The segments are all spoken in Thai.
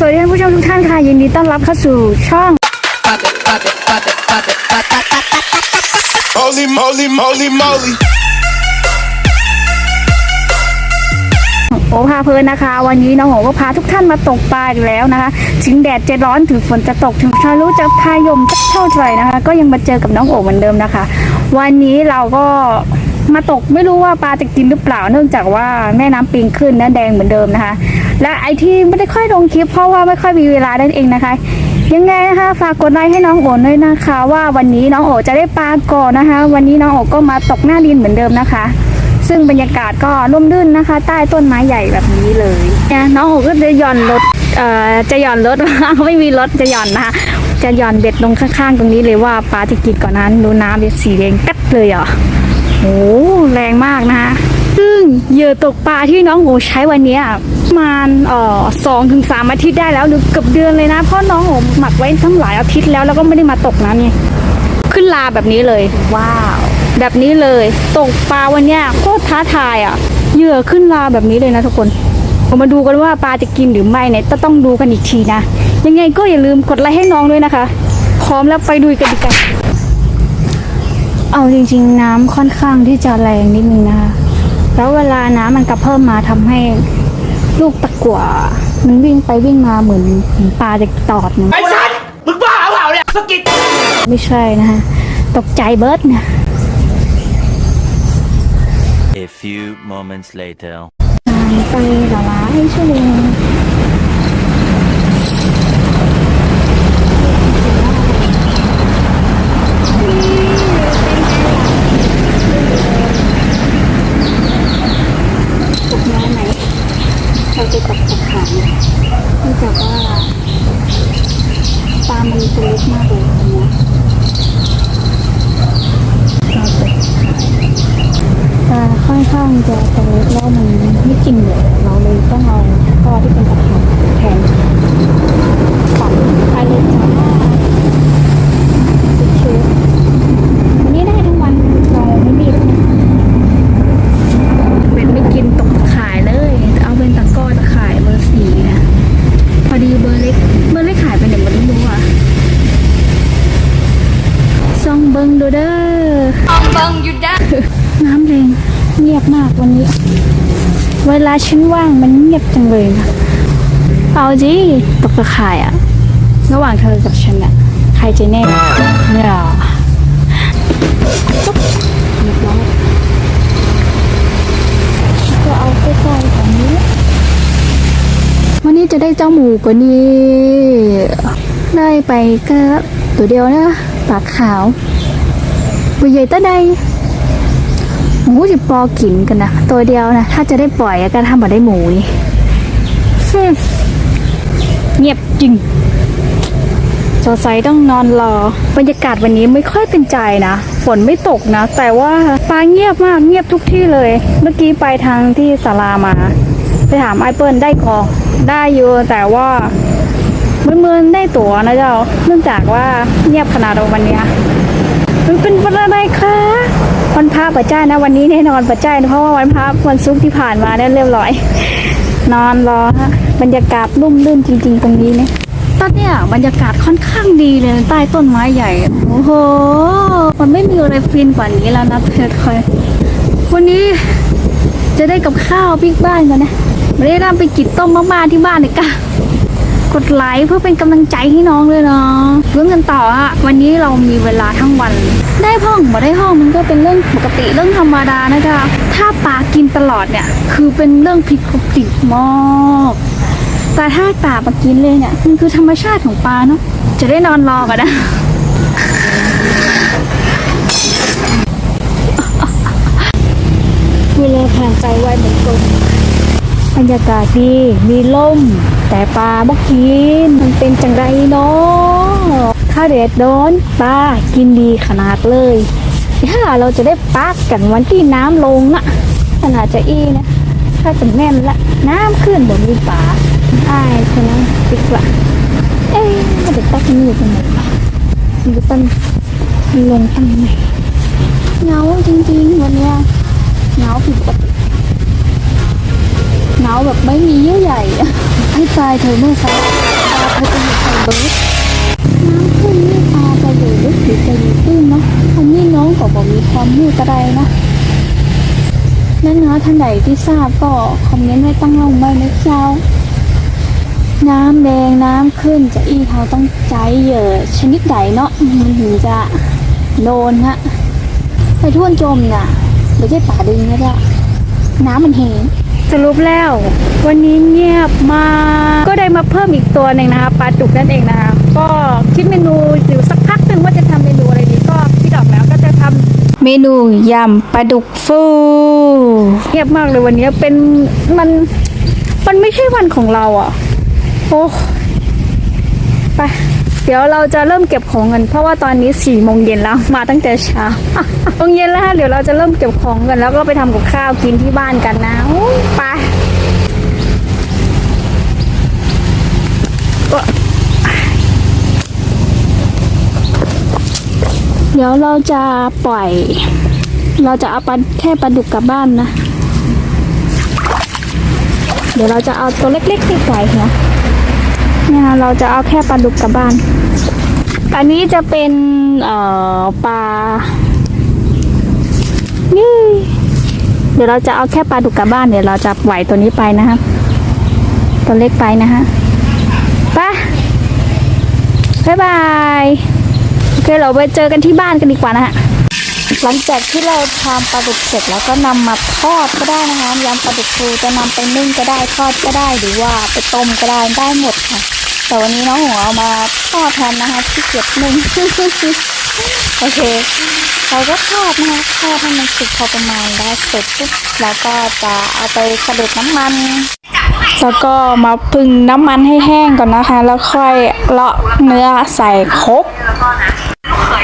สวัสดีท่านผู้ชมทุกท่านค่ะ ยินดีต้อนรับเข้าสู่ช่อง Holy moly, moly, moly. โอพาเพลินนะคะ วันนี้น้องโอก็พาทุกท่านมาตกปลาอีกแล้วนะคะ ถึงแดดจะร้อนถึงฝนจะตกถึงชารู้จะพายมจะเท่าไหร่นะคะ ก็ยังมาเจอกับน้องโอเหมือนเดิมนะคะ วันนี้เราก็ มาตกไม่รู้ว่าปลาจะกินหรือเปล่าเนื่องจากว่าแม่น้ำปิงขึ้นน้าแดงเหมือนเดิมนะคะ และไอที่ไม่ได้ค่อยลงคลิปเพราะว่าไม่ค่อยมีเวลานั่นเองนะคะ ยังไงนะคะฝากกดไลค์ให้น้องโอด้วยนะคะ ว่าวันนี้น้องโอ๋จะได้ปลาก่อนนะคะ วันนี้น้องโอ๋ก็มาตกหน้าดินเหมือนเดิมนะคะ ซึ่งบรรยากาศก็ร่มรื่นนะคะ ใต้ต้นไม้ใหญ่แบบนี้เลยน้องโอ๋ก็จะหย่อนรถเอ่อจะหย่อนรถไม่มีรถจะหย่อนนะคะจะหย่อนเบ็ดลงข้างๆ ตรงนี้เลยว่าปลาจะกินก่อนนั้นดูน้ำเป็นสีแดงกัดเลยอะ โอ้แรงมากนะคะซึ่งเหยื่อตกปลาที่น้องโอใช้วันเนี้ยประมาณเอ่อสองถึงสามอาทิตย์ได้แล้วหรือเกือบเดือนเลยนะเพราะน้องโอหมักไว้ทั้งหลายอาทิตย์แล้วแล้วก็ไม่ได้มาตกน้ำไงขึ้นลาแบบนี้เลย ว้าว แบบนี้เลยตกปลาวันเนี้ยโคตรท้าทายอะเหยื่อขึ้นลาแบบนี้เลยนะทุกคนเรามาดูกันว่าปลาจะกินหรือไม่เนี่ยต้องดูกันอีกทีนะ ยังไงก็อย่าลืมกดไลค์ให้น้องด้วยนะคะ พร้อมแล้วไปดูกันดีกัน เอาจริง ๆ น้ำค่อนข้างที่จะแรงนิดนึงนะคะแล้วเวลาน้ำมันกระเพิ่มมาทำให้ลูกตะกั่วมันวิ่งไปวิ่งมาเหมือนเหมือนปลาจะตอดนะไอ้สัตว์มึงบ้าเปล่าเนี่ยสะกิดไม่ใช่นะคะตกใจเบิร์ดนะ A few moments later. ไปหลายหลายชั่วโมงตกน้อยไหมเราจะตกตะขายเนื่องจากว่าปลามันตัวเล็กมากเลยตรงเนี้ยเราตก ปลาค่ อนข้างจะตัวเล็กแล้วมันไม่จริงเลยเราเลยต้องเอาก้อที่เป็นตะขาบแทนฝันไปเลยจ้าสุดเชฟวันนี้ได้ทั้งวันเราไม่มีแล้วนะเป็นไม่กินตกตะข่ายเลย เอาเป็นตะกร้อตะข่ายเบอร์สี่นะพอดีเบอร์เล็กเบอร์เล็กขายไปไหนมันไม่รู้อะซองเบิงดูเด้อ น้ำแรงเงี ยบมากวันนี้ เวลาฉันว่างมันเงียบจังเลยนะเอาจีตกตะข่ายอะระหว่างเธอกับฉันอะใครจะแน่เนี่ยปุ๊บเรียบร้อยก็เอาใกล้ๆแบบนี้ วันนี้จะได้เจ้าหมูกว่านี้ ได้ไปก็ตัวเดียวนะ ปากขาววใหญ่ตะใด หมูจะปอกินกันนะตัวเดียวนะถ้าจะได้ปล่อยก็ทำมาได้หมูนี่เงียบจริงสงสัยต้องนอนรอบรรยากาศวันนี้ไม่ค่อยเป็นใจนะฝนไม่ตกนะ แต่ว่าปลาเงียบมากเงียบทุกที่เลย เมื่อกี้ไปทางที่ศาลามา ไปถามไอเปิลได้กอได้อยู่แต่ว่าเมื่อนได้ตั๋วนะเจ้า เนื่องจากว่าเงียบขนาดวันนี้มันเป็นอะไรคะ วันพระประจ้านะ วันนี้แน่นอนประจ้านเพราะว่าวันพระวันศุกที่ผ่านมาเนี่ยเรียบร้อย นอนรอฮะบรรยากาศร่มรื่นจริง ๆ ตรงนี้เนี่ยตอนเนี้ยบรรยากาศค่อนข้างดีเลยใต้ต้นไม้ใหญ่ โอ้โห มันไม่มีอะไรฟินกว่านี้แล้วนะเพื่อนคอยวันนี้จะได้กับข้าวปิ๊กบ้านกันนะไม่ได้นำไปกินต้มมาม่าที่บ้านเลยกะ กดไลค์เพื่อเป็นกำลังใจให้น้องเลยเนาะเรื่องกันต่ออะวันนี้เรามีเวลาทั้งวัน ได้ห้องบ่ได้ห้องมันก็เป็นเรื่องปกติเรื่องธรรมดานะจ๊ะถ้าปลากินตลอดเนี่ย คือเป็นเรื่องผิดปกติมากแต่ถ้าปลามากินเลยเนี่ยมันคือธรรมชาติของปลาเนาะจะได้นอนรอกันนะเวลาผ่านไปไวเหมือนกันบรรยากาศดีมีลม แต่ปลาบ่กินมันเป็นจังไรเนาะถ้าแดดโดนปลากินดีขนาดเลยถ้าเราจะได้ปักกันวันที่น้ำลงนะขนาดจะอี้นะถ้าจะแม่นละน้ำขึ้นบนมีปลาอ้ายคนนั้นติดละเอ๊ะมันจะตักนี่ตรงไหนวะมันจะต้นลงทางไหนเงาจริงๆวันเนี้ยเงาผิดปกติหนาแบบไม่มีเยื่อใหญ่ ให้ตายเธอเมื่อสักเราจะอยู่ใส่เบิร์ดน้ำขึ้นนี่ปลาจะอยู่ลึกหรือจะอยู่ตื้นเนาะอันนี้น้องก็บอกมีความรู้อะไรนะนั่นนะท่านไหนที่ทราบก็คอมเมนต์ไว้ตั้งลงไว้นะเจ้า น้ำแดงน้ำขึ้นจะอีเขาต้องใจเหยอะชนิดไหนเนาะมันถึงจะโดนฮะไปท่วนจมน่ะไม่ใช่ป่าดึงนะจ๊ะน้ำมันแห้ง สรุปแล้ว วันนี้เงียบมาก ก็ได้มาเพิ่มอีกตัวหนึ่งนะคะปลาดุกนั่นเองนะคะก็คิดเมนูอยู่สักพักหนึ่งว่าจะทำเมนูอะไรดีก็คิดออกแล้วก็จะทำเมนูยำปลาดุกฟูเงียบมากเลยวันนี้เป็นมันมันไม่ใช่วันของเราอะโอ้ไป เดี๋ยวเราจะเริ่มเก็บของกัน เพราะว่าตอนนี้สี่โมงเย็นแล้วมาตั้งแต่เช้าโมงเย็นแล้วฮะเดี๋ยวเราจะเริ่มเก็บของกัน แล้วก็ไปทำกับข้าวกินที่บ้านกันนะไปเดี๋ยวเราจะปล่อย เราจะเอาปลาแค่ปลาดุกกลับบ้านนะ เดี๋ยวเราจะเอาตัวเล็กๆที่ปล่อยนะเนี่ยเราจะเอาแค่ปลาดุกกลับบ้าน อันนี้จะเป็นเอ่อปลา นี่ เดี๋ยวเราจะเอาแค่ปลาดุกกลับบ้าน เดี๋ยวเราจะปล่อยตัวนี้ไปนะครับตัวเล็กไปนะฮะไปบ๊ายบาย โอเค เราไปเจอกันที่บ้านกันดีกว่านะฮะ หลังจากที่เราทำปลาดุกเสร็จแล้วก็นำมาทอดก็ได้นะคะยำปลาดุกฟูจะนำไปนึ่งก็ได้ทอดก็ได้หรือว่าไปต้มก็ได้ได้หมดค่ะ แต่วันนี้น้องหัวเอามาทอดแทนนะคะที่เกียจนึ่งโอเค เราก็ทอดนะคะทอดให้มันสุกพอประมาณแล้วเสร็จปุ๊บเราก็จะเอาไปสะเด็ดน้ำมัน แล้วก็มาพึ่งน้ำมันให้แห้งก่อนนะคะ แล้วค่อยเลาะเนื้อใส่ครก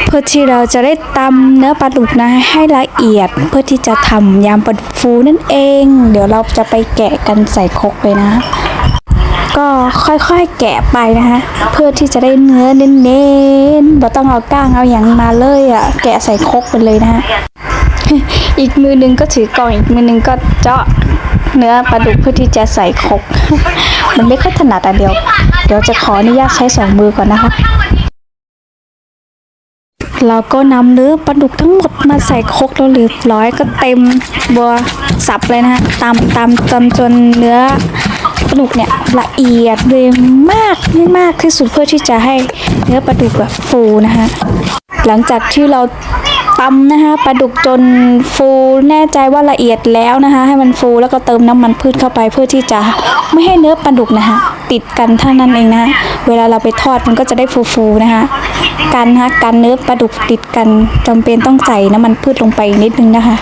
เพื่อที่เราจะได้ตำเนื้อปลาดุกนะให้ละเอียดเพื่อที่จะทำยำปลาดุกฟูนั่นเอง เดี๋ยวเราจะไปแกะกันใส่ครกเลยนะ ก็ค่อยๆแกะไปนะคะเพื่อที่จะได้เนื้อเน้นๆเราต้องเอาก้างเอาอย่างมาเลยอะ่ะแกะใส่ครกไปเลยนะฮะอีกมือหนึงก็ถือกล่องอีกมือหนึงก็เจาะเนื้อปลาดุกเพื่อที่จะใส่ครกมันไม่ค่อยถนัดอะเดี๋ยว เดี๋ยวจะขออนุญาตใช้สองมือก่อนนะคะเราก็นำเนื้อปลาดุกทั้งหมดมาใส่ครกแล้วเรียบร้อยก็เต็มบัวสับเลยนะฮะตำตำตำจนเนื้อ ลาดุกเนี่ยละเอียดเลยมากมากที่สุดเพื่อที่จะให้เนื้อปลาดุกแบบฟูนะคะหลังจากที่เราตำนะคะปลาดุกจนฟูแน่ใจว่าละเอียดแล้วนะคะ ให้มันฟูแล้วก็เติมน้ำมันพืชเข้าไปเพื่อที่จะไม่ให้เนื้อปลาดุกนะคะติดกันเท่านั้นเองนะะเวลาเราไปทอดมันก็จะได้ฟูๆนะคะการนะคะการเนื้อปลาดุกติดกันจำเป็นต้องใส่น้ำมันพืชลงไปนิดนึงนะคะ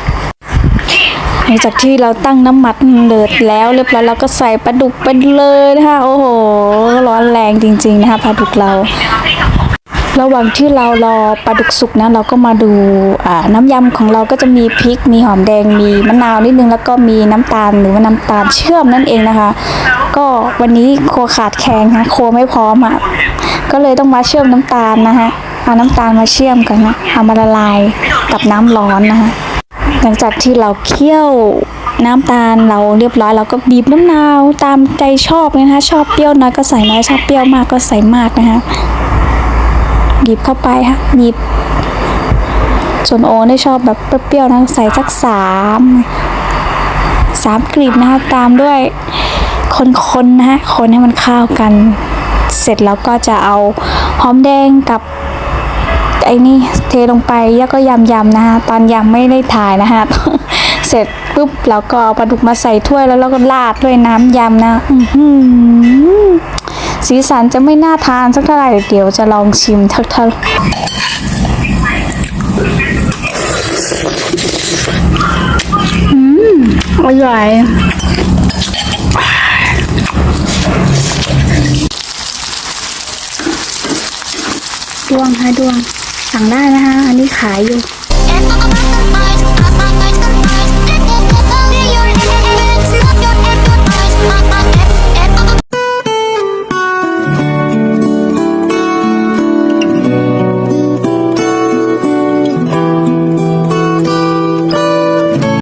ลังจากที่เราตั้งน้ำมันเดือดแล้วเรียบร้อยเราก็ใส่ปลาดุกไปเลยนะคะโอ้โห ร้อนแรงจริง ๆ นะคะปลาดุกเรา ระหว่างที่เรารอปลาดุกสุกนะเราก็มาดูน้ำยำของเราก็จะมีพริก มีหอมแดงมีมะนาวนิดนึงแล้วก็มีน้ำตาลหรือว่าน้ำตาลเชื่อมนั่นเองนะคะ ก็วันนี้ครัวขาดแคลนนะครัวไม่พร้อมอะก็เลยต้องมาเชื่อมน้ำตาลนะคะเอาน้ำตาลมาเชื่อมกันนะเอามาละลายกับน้ำร้อนนะคะ หลังจากที่เราเคี่ยวน้ำตาลเราเรียบร้อยเราก็บีบน้ำนาวตามใจชอบเลยนะคะชอบเปรี้ยวน้อยก็ใส่น้อยชอบเปรี้ยวมากก็ใส่มากนะคะบีบเข้าไปค่ะบีบส่วนโอได้ชอบแบบเปรี้ยวๆนะใส่สักสามสามกลีบนะคะตามด้วยคนๆนะคะคนให้มันเข้ากัน เสร็จแล้วก็จะเอาหอมแดงกับ ไอ้นี่เทลงไปแล้วก็ยำยำๆนะคะตอนยำไม่ได้ถ่ายนะคะเสร็จปุ๊บเราก็เอาปลาดุกมาใส่ถ้วยแล้วเราก็ราดด้วยน้ำยำนะอือหือสีสันจะไม่น่าทานสักเท่าไหร่เดี๋ยวจะลองชิมทักทักอร่อยดวงค่ะดวง สั่งได้นะคะ อันนี้ขายอยู่